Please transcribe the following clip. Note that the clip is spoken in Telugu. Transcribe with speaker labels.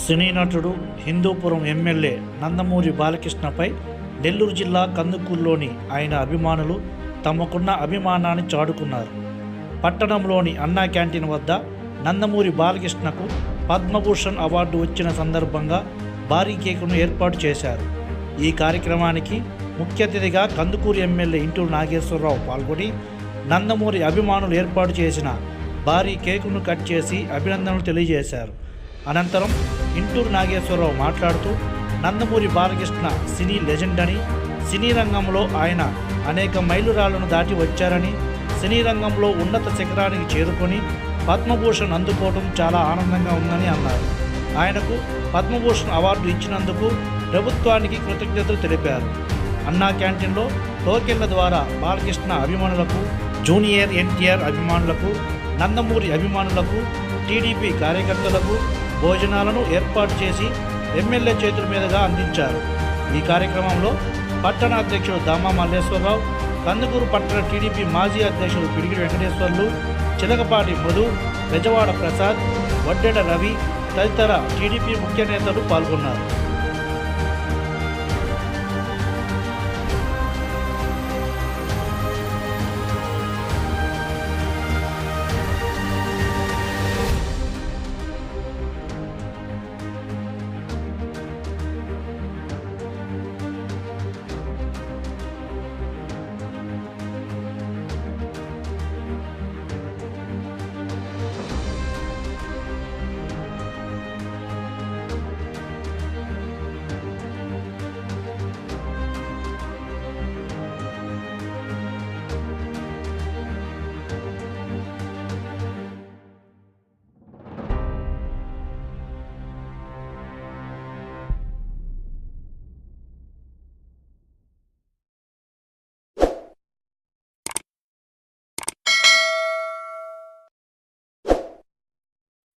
Speaker 1: సినీ నటుడు హిందూపురం ఎమ్మెల్యే నందమూరి బాలకృష్ణపై నెల్లూరు జిల్లా కందుకూరులోని ఆయన అభిమానులు తమకున్న అభిమానాన్ని చాడుకున్నారు పట్టణంలోని అన్నా క్యాంటీన్ వద్ద నందమూరి బాలకృష్ణకు పద్మభూషణ్ అవార్డు వచ్చిన సందర్భంగా భారీ కేకును ఏర్పాటు చేశారు. ఈ కార్యక్రమానికి ముఖ్య అతిథిగా కందుకూరు ఎమ్మెల్యే ఇంటూరు నాగేశ్వరరావు పాల్గొని నందమూరి అభిమానులు ఏర్పాటు చేసిన భారీ కేకును కట్ చేసి అభినందనలు తెలియజేశారు. అనంతరం ఇంటూరు నాగేశ్వరరావు మాట్లాడుతూ నందమూరి బాలకృష్ణ సినీ లెజెండ్ అని సినీ రంగంలో ఆయన అనేక మైలురాళ్ళను దాటి వచ్చారని సినీ రంగంలో ఉన్నత శిఖరానికి చేరుకొని పద్మభూషణ్ అందుకోవడం చాలా ఆనందంగా ఉందని అన్నారు. ఆయనకు పద్మభూషణ్ అవార్డు ఇచ్చినందుకు ప్రభుత్వానికి కృతజ్ఞతలు తెలిపారు. అన్నా క్యాంటీన్లో టోకెన్ల ద్వారా బాలకృష్ణ అభిమానులకు జూనియర్ ఎన్టీఆర్ అభిమానులకు నందమూరి అభిమానులకు టీడీపీ కార్యకర్తలకు భోజనాలను ఏర్పాటు చేసి ఎమ్మెల్యే చేతుల మీదుగా అందించారు. ఈ కార్యక్రమంలో పట్టణ అధ్యక్షుడు దామా మల్లేశ్వరరావు కందుకూరు పట్టణ టీడీపీ మాజీ అధ్యక్షుడు పిడిగిడి వెంకటేశ్వర్లు చిలకపాటి మధు బెజవాడ ప్రసాద్ వడ్డెడ రవి తదితర టీడీపీ ముఖ్య నేతలు పాల్గొన్నారు.